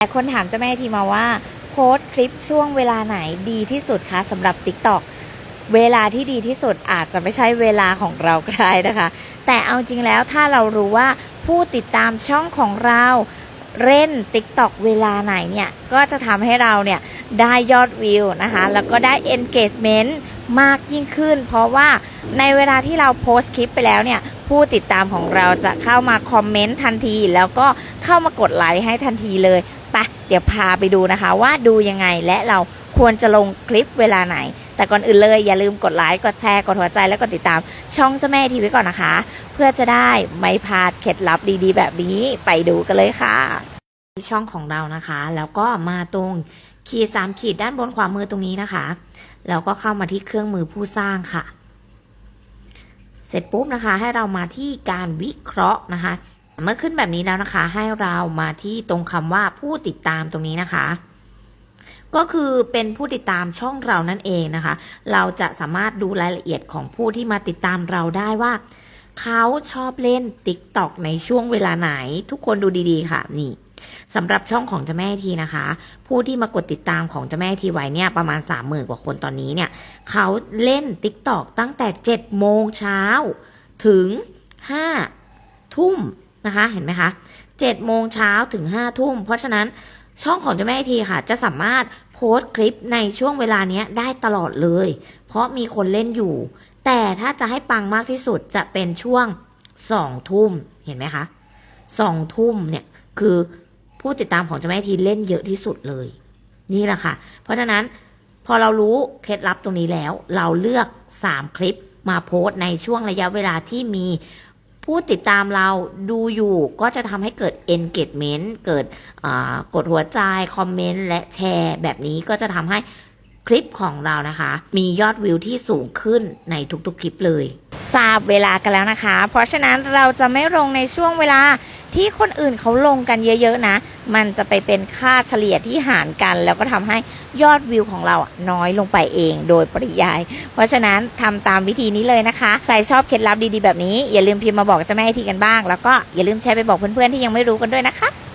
แต่คนถามเจ้าแม่ทีมาว่าโพสต์คลิปช่วงเวลาไหนดีที่สุดคะสำหรับ TikTok เวลาที่ดีที่สุดอาจจะไม่ใช่เวลาของเราก็ได้นะคะ แต่เอาจริงแล้วถ้าเรารู้ว่าผู้ติดตามช่องของเราเล่น TikTok เวลาไหนเนี่ยก็จะทำให้เราเนี่ยได้ยอดวิวนะคะแล้วก็ได้ engagement มากยิ่งขึ้น เพราะว่าในเวลาที่เราโพสต์คลิปไปแล้วเนี่ยผู้ติดตามของเราจะเข้ามาคอมเมนต์ทันที แล้วก็เข้ามากดไลค์ให้ทันทีเลย ไปเดี๋ยวพาไปดูนะคะว่าดูยังไงและเราควรจะลงคลิปเวลาไหน แต่ก่อนอื่นเลยอย่าลืมกดไลค์กดแชร์กดหัวใจแล้วกดติดตาม ช่องเจ้าแม่ทีว้ก่อนนะคะ เพื่อจะได้ไม่พลาดเคล็ดลับดีๆ แบบนี้ไปดูกันเลยค่ะที่ช่องของเรานะคะ แล้วก็มาตรงขีดสามขีดด้านบนขวามือตรงนี้นะคะ แล้วก็เข้ามาที่เครื่องมือผู้สร้างค่ะ เสร็จปุ๊บนะคะ ให้เรามาที่การวิเคราะห์นะคะ เมื่อขึ้นแบบนี้แล้วนะคะ ให้เรามาที่ตรงคำว่าผู้ติดตามตรงนี้นะคะ ก็คือเป็นผู้ติดตามช่องเรานั่นเองนะคะ เราจะสามารถดูรายละเอียดของผู้ที่มาติดตามเราได้ว่า เขาชอบเล่น TikTok ในช่วงเวลาไหน ทุกคนดูดีๆ ค่ะนี่สำหรับช่องของเจ้าแม่ทีนะคะ ผู้ที่มากดติดตามของเจ้าแม่ทีไว้เนี่ยประมาณ 30,000 กว่าคนตอนนี้เนี่ยเขาเล่น TikTok ตั้งแต่ 7 โมงเช้าถึง 5 ทุ่ม นะคะ เห็นไหมคะ7โมงเช้าถึง5ทุ่ม เพราะฉะนั้นช่องของเจ้าแม่ทีค่ะ จะสามารถโพสต์คลิปในช่วงเวลานี้ได้ตลอดเลย เพราะมีคนเล่นอยู่ แต่ถ้าจะให้ปังมากที่สุดจะเป็นช่วง2ทุ่มเห็นไหมคะ2ทุ่มเนี่ยคือผู้ติดตามของเจ้าแม่ทีเล่นเยอะที่สุดเลย นี่แหละค่ะ เพราะฉะนั้นพอเรารู้เคล็ดลับตรงนี้แล้ว เราเลือก 3 คลิปมาโพสต์ในช่วงระยะเวลาที่มี ผู้ติดตามเราดูอยู่ก็จะทำให้เกิด engagement เกิดกดหัวใจ คอมเมนต์และแชร์ แบบนี้ก็จะทำให้คลิปของเรานะคะ มียอดวิวที่สูงขึ้นในทุกๆคลิปเลย ทราบเวลากันแล้วนะคะ เพราะฉะนั้นเราจะไม่ลงในช่วงเวลา ที่คนอื่นเขาลงกันเยอะๆนะ มันจะไปเป็นค่าเฉลี่ยที่หารกัน แล้วก็ทำให้ยอดวิวของเราอะน้อยลงไปเองโดยปริยาย เพราะฉะนั้นทำตามวิธีนี้เลยนะคะ ใครชอบเคล็ดลับดีๆแบบนี้อย่าลืมพิมพ์มาบอกเจ้าแม่ทีกันบ้าง แล้วก็อย่าลืมแชร์ไปบอกเพื่อนๆที่ยังไม่รู้กันด้วยนะคะ